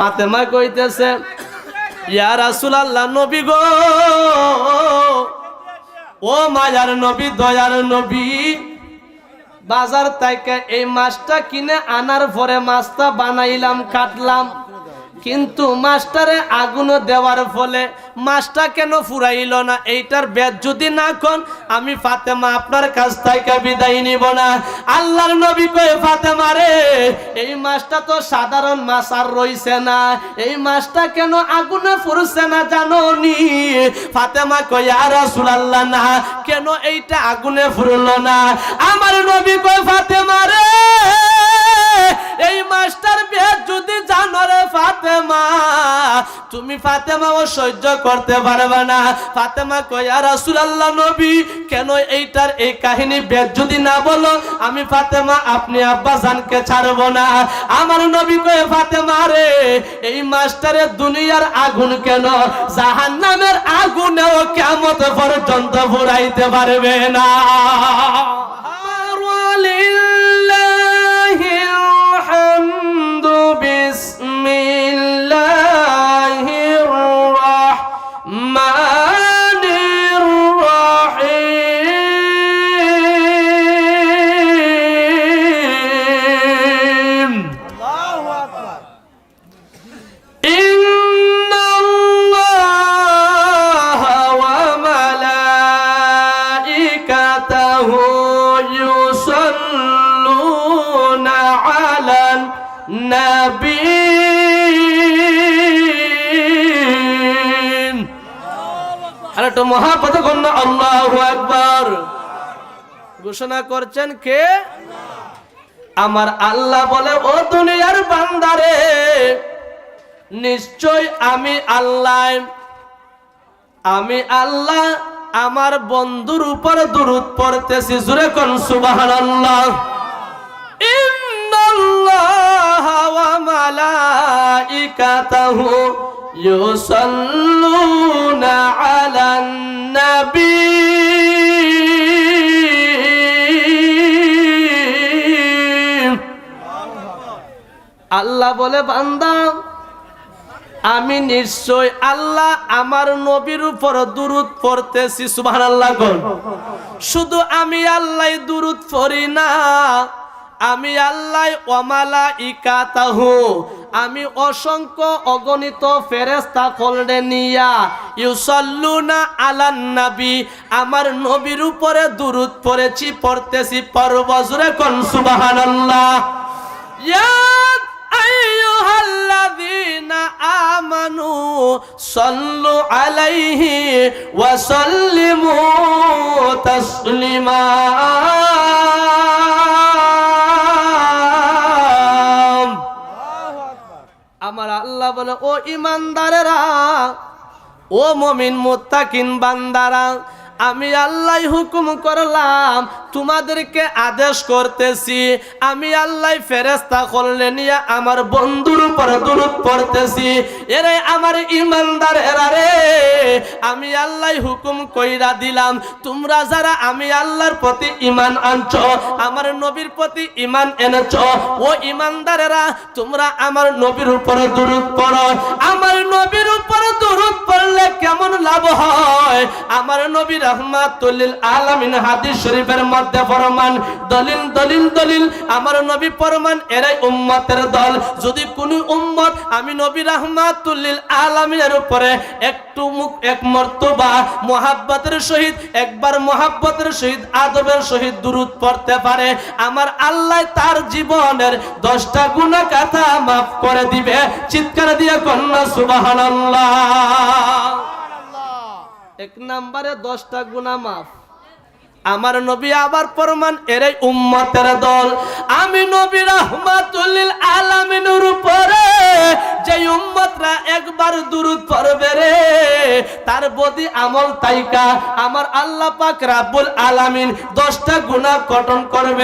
ফাতেমা কইতেছে, ইয়া রাসূলুল্লাহ, নবী গো। ও মায়ার নবী, দয়ার নবী, বাজার থেকে এই মাছটা কিনে আনার পরে মাছটা বানাইলাম, কাটলাম। কিন্তু মাস্টারে আগুন দেওয়ার ফলে মাছটা কেন ফুরাইল না? এইটার বেদ যদি না কন, আমি ফাতেমা আপনার কাছ থেকে বিদায় নিব না। আল্লাহর নবী কয়ে, ফাতেমা রে, এই মাছটা তো সাধারণ মাছ আর রইছে না। এই মাছটা কেন আগুনে ফুরছে না জানো নি ফাতেমা কয় আর রাসূলুল্লাহ, না, কেন এইটা আগুনে ফুরলো না? আমার নবী কয়, ফাতেমা রে, এই মাস্টার বেদ ফাতেমা, তুমি ফাতেমা ও সহ্য করতে পারবে না। ফাতেমা কয়া রাসূলুল্লাহ নবী, কেন এইটার এই কাহিনী বেদ যদি না বলো, আমি ফাতেমা, আপনি আব্বা জানকে ছাড়ব না। আমার নবী কয়ে, ফাতেমা রে, এই মাস্টারে দুনিয়ার আগুন কেন? জাহান্নামের আগুনেও কেমত পর্যন্ত ফুরাইতে পারবে না। يصلون على النبي আর একটু মহাপথ কন্যা আল্লাহ আকবার ঘোষণা করছেন কে আমার আল্লাহ বলে ও দুনিয়ার বান্দারে নিশ্চয় আমি আল্লাহ আমি আল্লাহ আমার বন্ধুর উপর দুরুদ পড়তেছি জুরে কোন সুবহানাল্লাহ। আল্লাহ বলে বান্দা আমি নিশ্চয় আল্লাহ আমার নবীর উপর দুরুদ পড়তেছি সুবাহ আল্লাহ শুধু আমি আল্লাহ দুরুদ পড়ি না, আমি আল্লাহ ওমালা ইকাতাহু আমি অসংখ্য অগণিত ফেরেস্তা কলরে নিয়া, ইউসাল্লুনা আলান নাবি, আমার নবীর উপরে দুরুদ পড়েছি, পড়তেছি পর্বজরে কন, সুবাহানাল্লাহ। ইয়া الذين آمنوا صلوا عليه وسلموا تسليما আমার আল্লাহ বলে ও ইমানদারেরা ও মমিন মুত্তাকিন বান্দারা আমি আল্লাহ হুকুম করলাম, তোমাদেরকে আদেশ করতেছি। আমি আল্লাহ ফেরেস্তা করলে নিয়ে আমার বন্ধুর উপর দুরুদ পড়তেছি। এরে আমার ইমানদার এরা রে, আমি আল্লাহ হুকুম কইরা দিলাম, তোমরা যারা আমি আল্লাহর প্রতি ইমান আনছ, আমার নবীর প্রতি ইমান এনেছ, ও ইমানদারেরা, তোমরা আমার নবীর উপর দুরুদ পড়ো। আমার নবীর উপর দুরুদ নবী রহমাতুল্লিল আলামিন হাদিস শরীফের মধ্যে ফরমান, দলিল দলিল দলিল। আমার নবী ফরমান, এরাই উম্মতের দল। যদি কোন উম্মত আমি নবী উপরে একটু মুখ, এক মর্তবা সহিত, একবার মোহাব্বতের সহিত, আদবের সহিত দুরুদ পড়তে পারে, আমার আল্লাহ তার জীবনের দশটা গুণা কথা মাফ করে দিবে। চিৎকার দিয়ে কন্যা, সুবহানাল্লাহ। এক নম্বরে দশটা গুণা মাফ। আমার নবী আবার প্রমাণ এরাই উম্মতের দল। আমি নবী রহমাতুল্লিল আলামিনের উপরে যে উম্মতরা একবার দুরুদ পড়বে রে, তার বদি আমল তাইকা। আমার আল্লাহ পাক রাব্বুল আলামিন দশটা গুনাহ গঠন করবে।